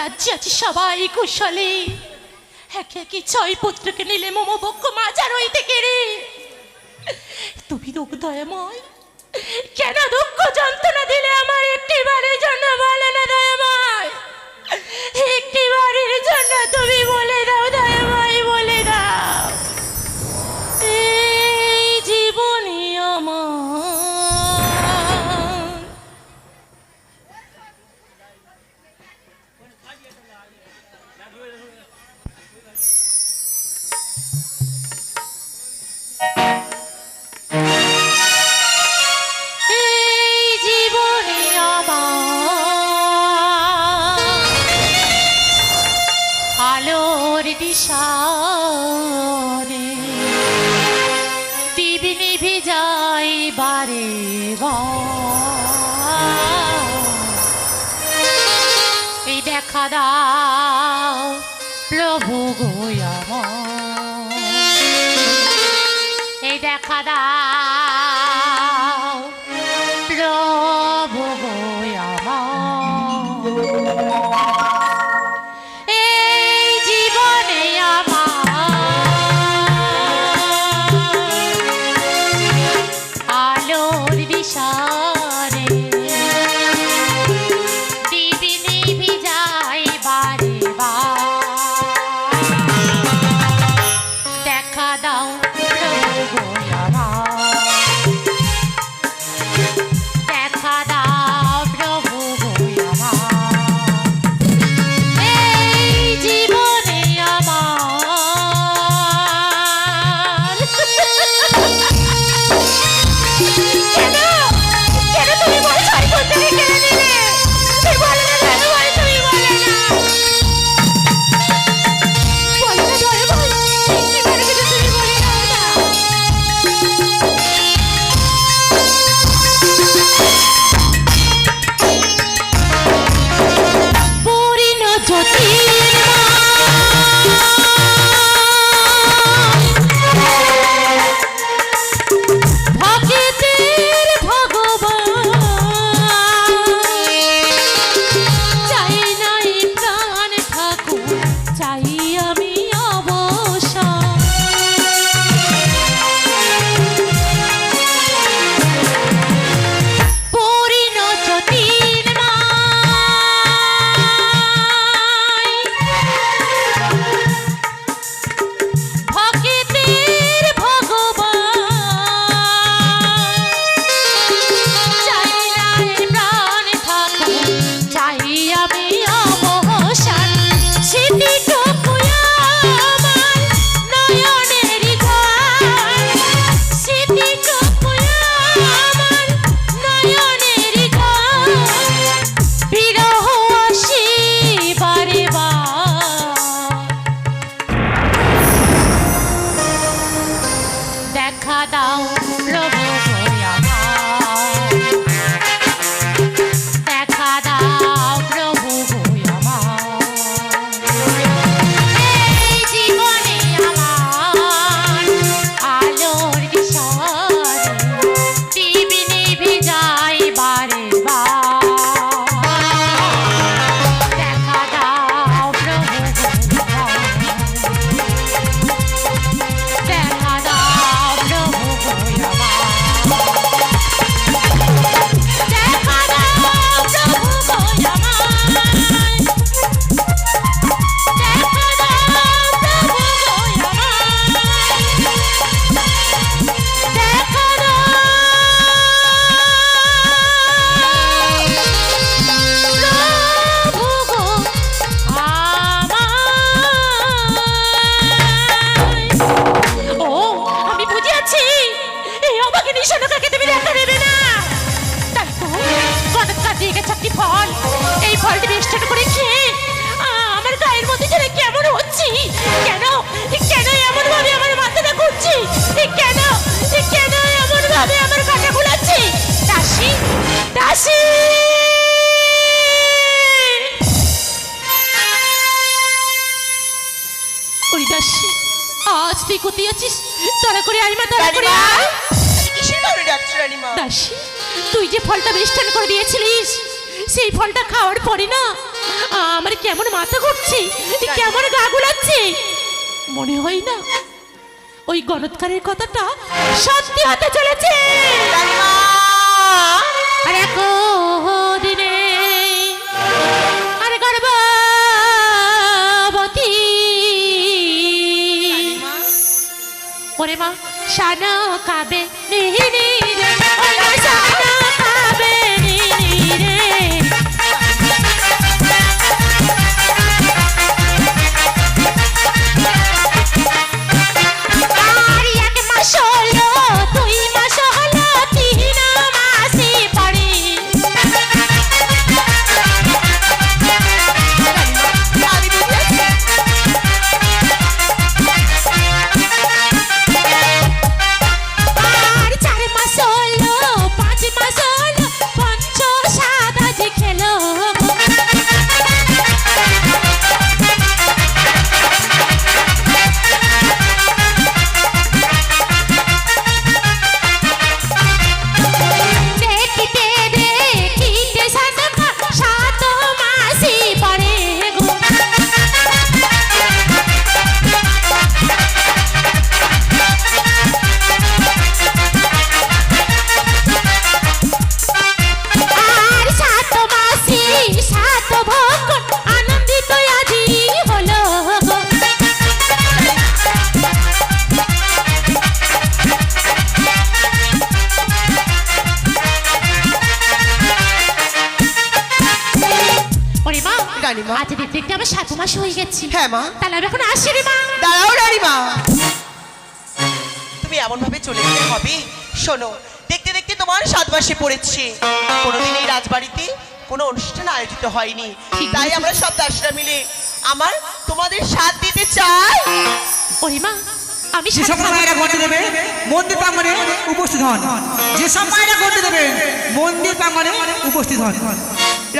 রাজ্যে আছে সবাই কুশলে। একে কি ছয় পুত্রকে নিলে মোমো বক্ষ মাজার হইতে কেড়ে? তুমি দুঃখ দয়াময়। কেন দুঃখ যন্ত্রণা দিলে আমার একটিবারের জন্ম? দেখা দা করে আয় মা তাড়া করে আয়। কিসের দাসী তুই যে ফলটা বেষ্টান করে দিয়েছিলিস সেই ফলটা খাওয়ার পরে না আমার কেমন মাথা ঘুরছে কেমন গা গুলাচ্ছে। মনে হয় না ওই গণৎকারের কথাটা সত্যি হতে চলেছে। আর এখন ওরে মা। সানো কাবে নিহিনি রে রানীমা। আজ দেখতে দেখতে আমার সাত মাস হয়ে গেছে। হ্যাঁ মা। তাহলে আমি এখন আসি রে মা। দাঁড়াও রানীমা। তুমি এমন ভাবে চলে গেলে হবে? শোনো দেখতে দেখতে তোমার সাত মাসে পড়েছে। কোনোদিন এই রাজবাড়িতে কোনো অনুষ্ঠান আয়োজিত হয়নি। তাই আমরা সব দাসরা মিলে আমার তোমাদের সাথ দিতে চাই। ওরে মা আমি যে সাত সব মায়েরা ঘটে দেবে মন্দির প্রাঙ্গণে উপস্থিত হন। যে সব মায়েরা ঘটে দেবে মন্দির প্রাঙ্গণে উপস্থিত হন।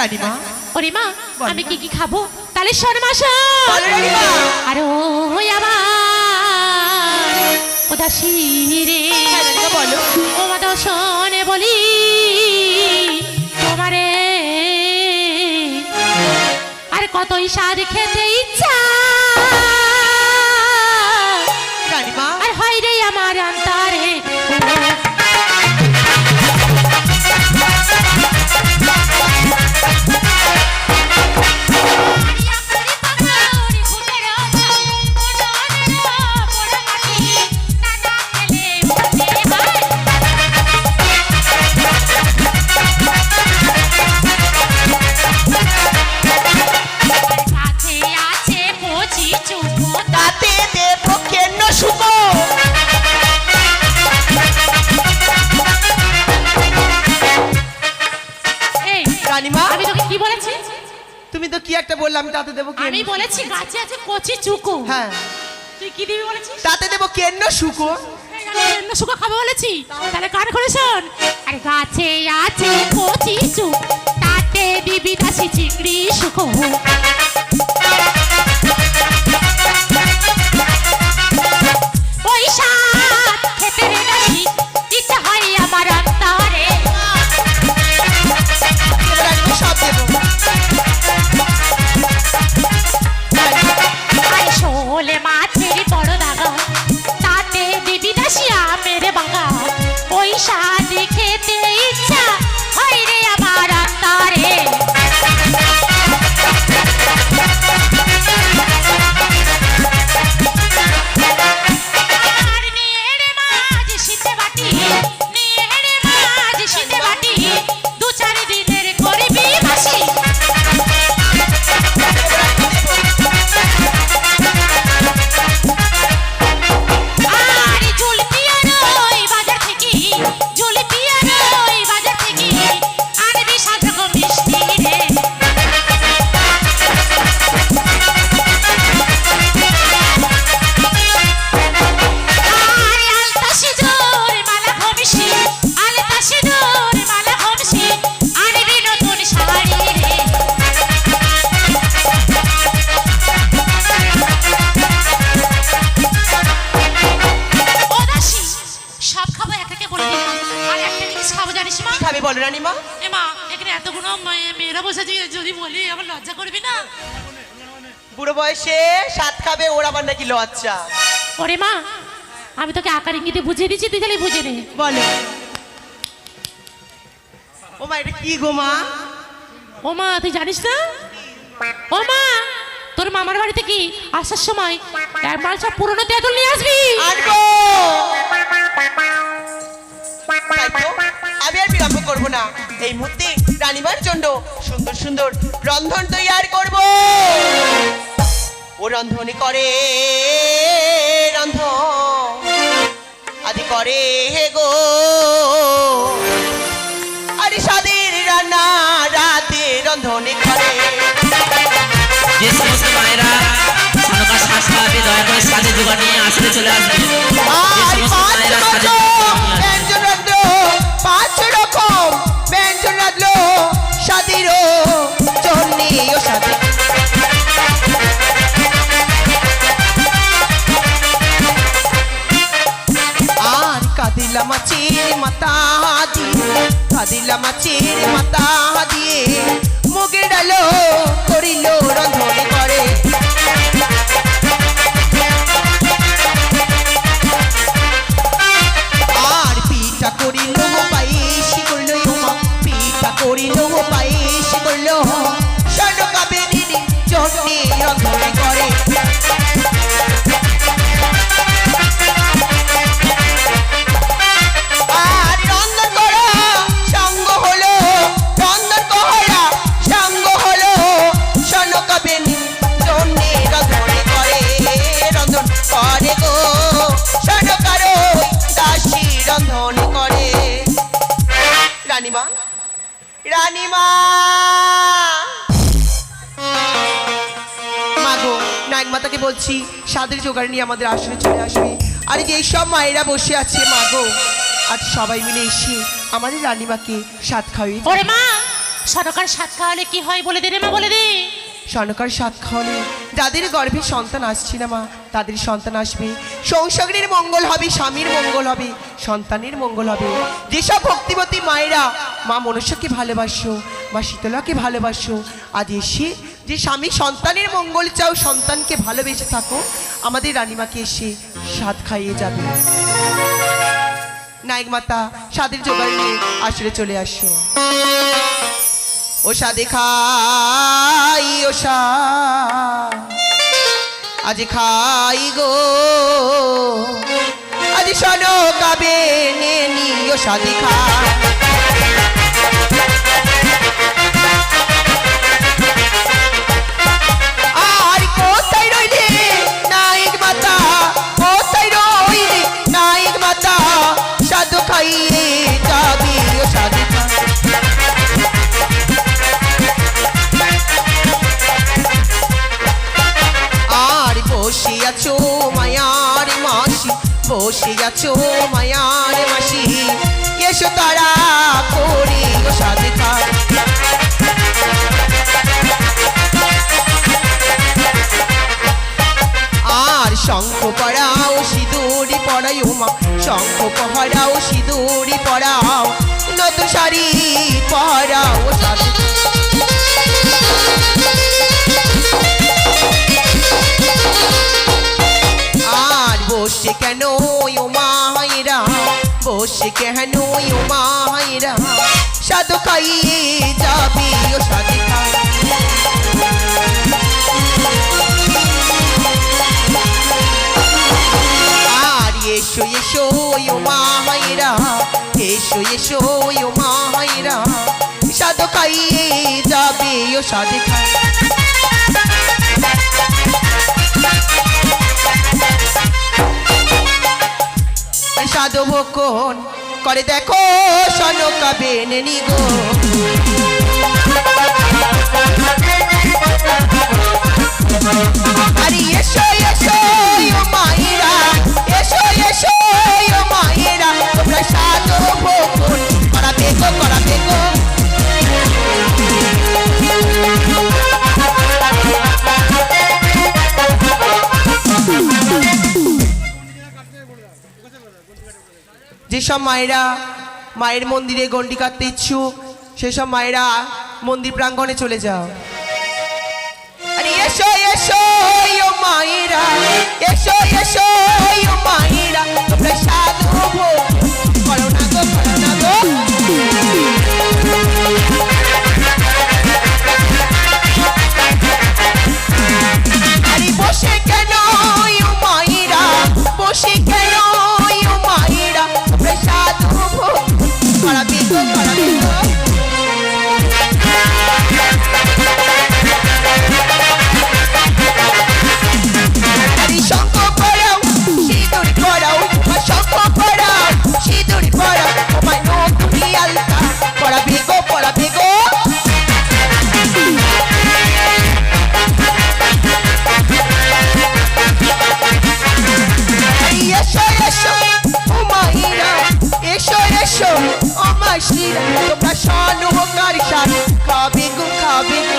রানীমা ওরে মা আমি কি কি খাব? তাহলে। আর ওই আমার উদাসী রে বলো? ও মা দর্শনে বলি তোমারে। আর কতই সার খেতে ইচ্ছা কি একটা বললাম তাতে দেবো আমি বলেছি গাছে আছে কচি চুকো হ্যাঁ। তুই কি দিবি বলেছিস? তাতে দেবো কেন্ন শুকো কেন্ন শুকু খাবে বলেছি। তাহলে কান করে শোন? আরে গাছে আছে কচি চুক তাতে দিবি দাসি চিংড়ি সুখো বয়সে সাত খাবে ওর আবার নাকি লজ্জা। ওরে মা আমি তোকে আকার ইঙ্গিতে বুঝিয়ে দিচ্ছি তুই খালি বুঝে নে। বলো। ও মা এটা কি গো মা? ও মা তুই জানিস না? ও মা তোর মামার বাড়িতে কি আসার সময় একবার সব পুরনো তেঁতুল নিয়ে আসবি? আনব আমি আর বিলম্ব করব না। এই মুহূর্তে রানীমার জন্য সুন্দর সুন্দর রন্ধন তৈয়ার করব। ও রন্ধনে করে রন্ধন। আদি করে হে গো। আরে স্বাদের রান্না রাতে রন্ধনে করে। যে সমস্ত মায়েরা শ্বাস খাওয়াবে দয়া করে সাজে জোগাড় নিয়ে আসলে চলে আসবে। যে আর সমস্ত পাঁচ মায়েরা সাজে মাথা দিয়ে কাদিলা মাছের মাথা দিয়ে মুগের ডালো করিল রন্ধনে বলছি সাদের জোগাড় নিয়ে আমাদের আসলে চলে আসবে। আর যে সব মায়েরা বসে আছে মাগো আজ সবাই মিলে এসে আমাদের রানীমাকে সাত খাওয়াই ওরে মা সরকার সাত খাওয়ালে কি হয় বলে দে রে মা বলে দে। স্বর্ণকার সাত খাওয়ালে যাদের গর্ভে সন্তান আসছে না মা তাদের সন্তান আসবে। সংসারের মঙ্গল হবে স্বামীর মঙ্গল হবে সন্তানের মঙ্গল হবে। যেসব ভক্তিবতী মায়েরা মা মনুষ্যকে ভালোবাসো মা শীতলাকে ভালোবাসো আজ এসে যে স্বামী সন্তানের মঙ্গল চাও, সন্তানকে ভালোবেসে থাকো, আমাদের রানীমাকে এসে স্বাদ খাইয়ে যাবে। নায়ক মাতা, স্বাদের জোগাড় নিয়ে আসলে চলে আসো। ও সাদে খাই ও আজ খাই গো। আজ শোনো কাবে নেনি ও সাদে খাই আছো মায়ার মাসি। এসো তারা করি সাথে আর শঙ্খ পড়াও, সিঁদুরি পড়াই মা। শঙ্খ পড়াও, সিঁদুরি পড়াও। নতুন শাড়ি পড়াও সাথে ও মায়েরা সাধু খাইয়ে যাবি ও সাধু খাই আর এসো এসো ও মায়েরা এসো এসো ও মায়েরা সাধু খাইয়ে যাবে ও সাধু খাই সাধু ভক্ষণ করে দেখো সনকা বেনে গো। আরে এসো এসো ও মায়েরা, এসো এসো ও তোমরা সাধু ভক্ষণ করাবে গো করাবে গো যেসব মায়েরা মায়ের মন্দিরে গণ্ডি কাটতে ইচ্ছুক, সেসব মায়েরা মন্দির প্রাঙ্গণে চলে যাও। মায়েরা, এসো এসো মায়েরা তোমরা সাধু তোমরা সনহকারী সাথ খাবি গু খাবি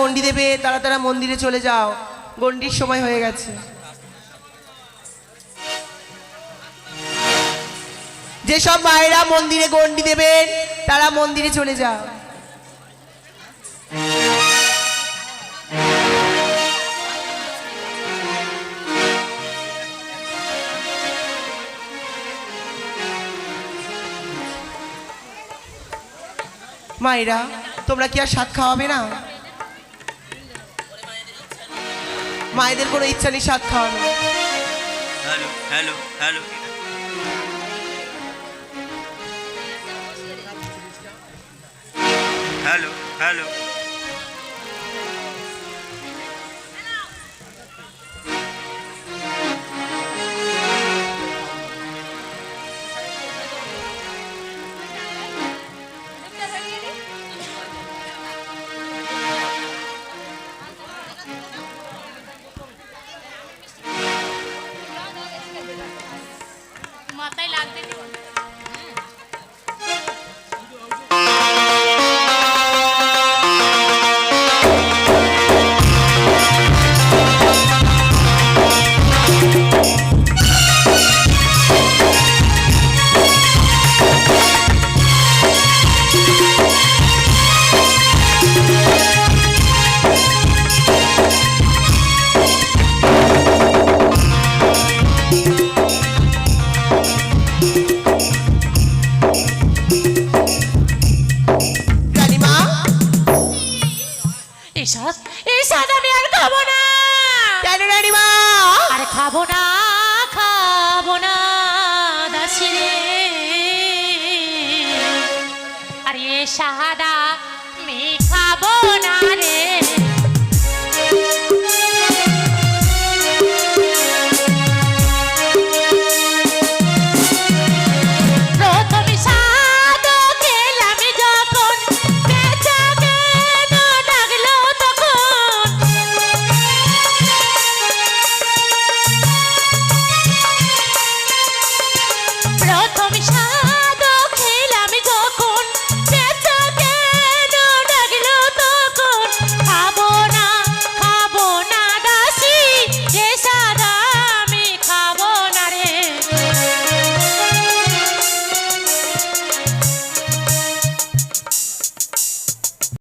গণ্ডি দেবে তারা তারা মন্দিরে চলে যাও। গন্ডির সময় হয়ে গেছে। যেসব মায়েরা মন্দিরে গন্ডি দেবেন তারা মন্দিরে চলে যাও। মায়েরা, তোমরা কি আর সাত খাওয়াবে না? মায়েদের কোনো ইচ্ছা নেই স্বাদ খাওয়ানো। Hello hello hello. Hello hello.